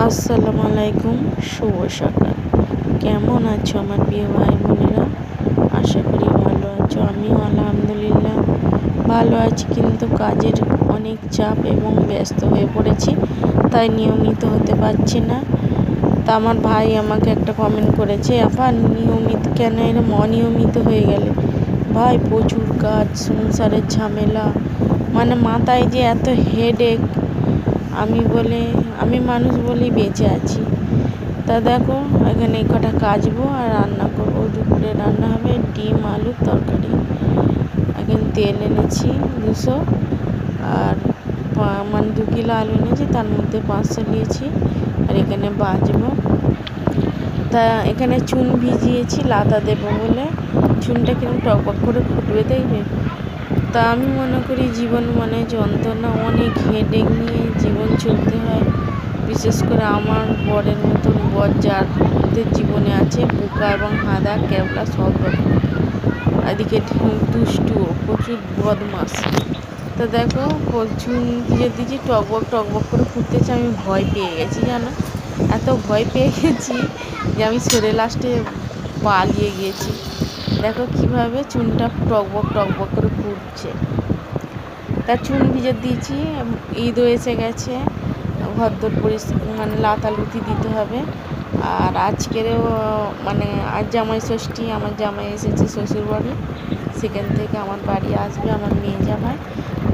আসসালামু আলাইকুম শুভ সকাল। কেমন আছো আমার প্রিয় ভাই বোনেরা আশা করি ভালো আছো, আমিও আলহামদুলিল্লাহ ভালো আছি। কিন্তু কাজের অনেক চাপ এবং ব্যস্ত হয়ে পড়েছি, তাই নিয়মিত হতে পারছি না। তা আমার ভাই আমাকে একটা কমেন্ট করেছে আবার নিয়মিত কেন এরম অনিয়মিত হয়ে গেলে? ভাই, প্রচুর কাজ, সংসারের ঝামেলা। মানে মাথায় যে এত হেডেক আমি বলে, আমি মানুষ বলেই বেঁচে আছি। তা দেখো, এখানে কটা কাচবো আর রান্না করব। দুপুরে রান্না হবে ডিম আলুর তরকারি। এখানে তেল এনেছি দুশো। আর মানে দু কিলো আলু এনেছি, তার মধ্যে পাঁচশো নিয়েছি। আর এখানে বাজবো তা এখানে চুন ভিজিয়েছি, লাতা দেবো বলে। চুনটা কিরম টকবক করে ফুটবে দেখবে? তা আমি মনে করি জীবন মানে যন্ত্রণা, অনেক হেডেক নিয়ে জীবন চলতে হয়। বিশেষ করে আমার বরের মতন বর যাদের জীবনে আছে, বোকা এবং হাদা, ক্যাবলা সব রকম। এদিকে দুষ্টু, প্রচুর বদমাস তো দেখো চুন দিয়ে দিয়েছি টকবক টকবক করে ফুটতেছে আমি ভয় পেয়ে গেছি, জানো? এত ভয় পেয়ে গেছি যে আমি সরে লাস্টে পালিয়ে গিয়েছি দেখো কীভাবে চুনটা টকবক টকবক করে ফুটছে তা চুন ভিজে দিয়েছি ঈদও এসে গেছে, ঘরদোর পরিষ্কার মানে লাতালুতি দিতে হবে। আর আজকেরও মানে আজ জামাই ষষ্ঠী, আমার জামাই এসেছে শ্বশুর বাড়ি, সেখান থেকে আমার বাড়ি আসবে, আমার মেয়ে জামাই।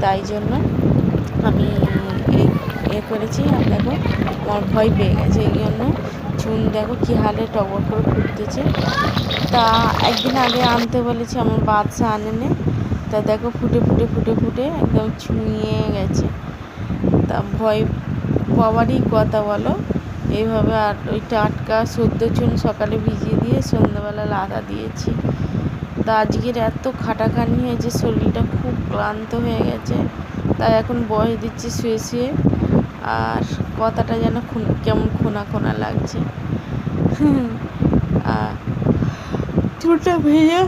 তাই জন্য আমি এই এ করেছি, আর দেখো, আমার ভয় পেয়ে গেছে এই জন্য। চুন দেখো কী হালে টগর করে ফুটতেছে তা একদিন আগে আনতে বলেছি আমার বাদশা আনেনে। তা দেখো ফুটে ফুটে ফুটে ফুটে একদম ছুঁয়ে গেছে। তা ভয় পাওয়ারই কথা বলো। এইভাবে আর ওই টাটকা সদ্য চুন সকালে ভিজিয়ে দিয়ে সন্ধ্যাবেলা লাদা দিয়েছি। তা আজকের এত খাটাখানি হয়েছে, শরীরটা খুব ক্লান্ত হয়ে গেছে। তাই এখন বয়স দিচ্ছি শুয়ে শুয়ে। আর কথাটা যেন খুন, কেমন খোনা খোনা লাগছে। আর চুলটা ভেজে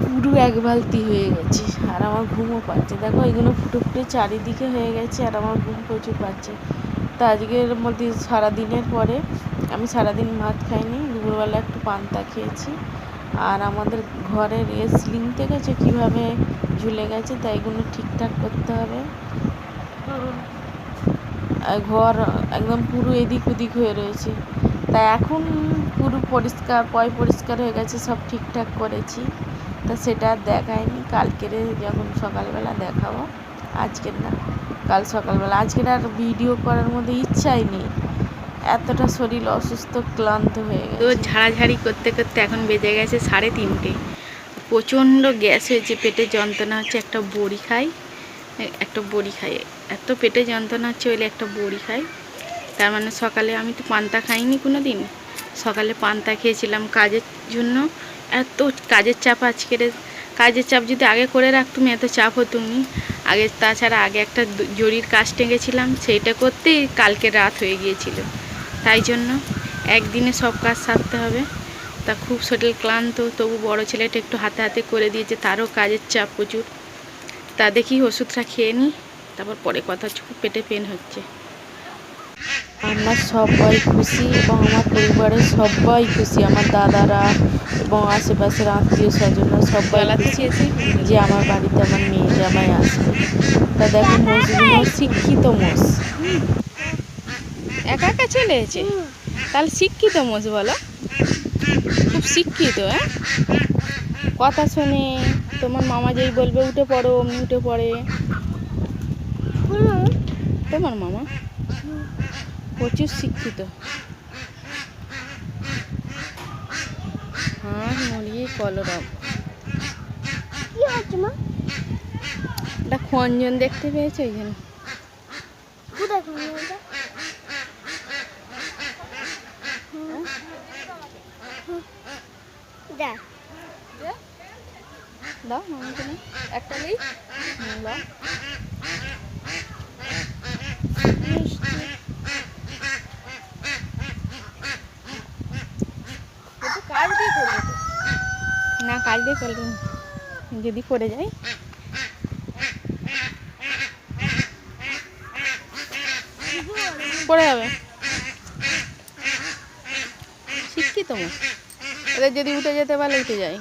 পুরো এক বালতি হয়ে গেছে, আর আমার ঘুমও পাচ্ছে। দেখো, এগুলো ফুটে ফুটে চারিদিকে হয়ে গেছে, আর আমার ঘুম প্রচুর পাচ্ছে। তা আজকের মধ্যে সারাদিনের পরে আমি সারাদিন ভাত খাইনি, দুপুরবেলা একটু পান্তা খেয়েছি। আর আমাদের ঘরের এ সিলিং দেখেছ কীভাবে ঝুলে গেছে তাই এগুলো ঠিকঠাক করতে হবে। ঘর একদম পুরো এদিক ওদিক হয়ে রয়েছে। তা এখন পুরো পরিষ্কার, পয় পরিষ্কার হয়ে গেছে, সব ঠিকঠাক করেছি। তা সেটা আর দেখায়নি কালকের যখন সকালবেলা দেখাবো, আজকের না, কাল সকালবেলা। আজকের আর ভিডিও করার মধ্যে ইচ্ছাই নেই। এতটা শরীর অসুস্থ, ক্লান্ত হয়ে গেছে। তো ঝাড়াঝাড়ি করতে করতে এখন বেজে গেছে সাড়ে তিনটে। প্রচণ্ড গ্যাস হয়েছে পেটে যন্ত্রণা হচ্ছে, একটা বড়ি খাই, একটা বড়ি খাই। এত পেটে যন্ত্রণা হচ্ছে বলে একটা বড়ি খাই। তার মানে সকালে আমি তো পান্তা খাইনি কোনো দিন সকালে পান্তা খেয়েছিলাম কাজের জন্য। এত কাজের চাপ আজকের কাজের চাপ যদি আগে করে রাখতুম, এত চাপ হতুমনি আগে তাছাড়া আগে একটা জরির কাজ টেঙ্গেছিলাম সেইটা করতেই কালকে রাত হয়ে গিয়েছিল। তাই জন্য একদিনে সব কাজ সারতে হবে। তা খুব শরীর ক্লান্ত, তবু বড় ছেলেটা একটু হাতে হাতে করে দিয়েছে, তারও কাজের চাপ প্রচুর। তা দেখি ওষুধটা খেয়ে নিই। তারপর পরে কথা খুব পেটে পেন হচ্ছে। আমার সবাই খুশি এবং আমার পরিবারের সবাই খুশি আমার দাদারা এবং আশেপাশের আত্মীয় স্বজনরা সবাই খুশি যে আমার বাড়িতে আমার মেয়ে জামাই আসবে তা দেখো মোষগুলো শিক্ষিত মোষ একা একা চলে এসেছে? তাহলে শিক্ষিত মোষ বলো? খুব শিক্ষিত হ্যাঁ? কথা শোনে তোমার মামা যেই বলবে উঠে পড়ো অমনি উঠে পড়ে। তোমার মামা। প্রচুর শিক্ষিত। হাঁস মুরগি কলরব। খঞ্জন দেখতে পেয়েছ ওই জন্য দাও একটা নেই। দাও কাজ দিয়ে করব না। যদি পড়ে যাই। পড়ে যাবে। শিক্ষিত মোষ এদের যদি উঠে যেতে পারলে উঠে যাই।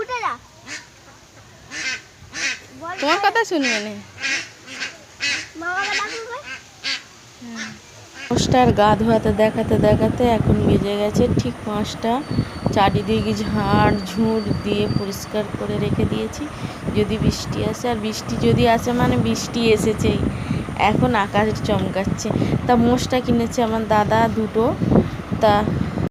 উঠে যা। তোমার কথা শুনবে না? মোষটার গা ধোয়াতে দেখাতে দেখাতে এখন বেজে গেছে ঠিক পাঁচটা। চারিদিক ঝাড়, ঝুড় দিয়ে পরিষ্কার করে রেখে দিয়েছি। যদি বৃষ্টি আসে, আর বৃষ্টি যদি আসে মানে বৃষ্টি এসেছেই। এখন আকাশ চমকাচ্ছে। তা মোষটা কিনেছে আমার দাদা দুটো। তা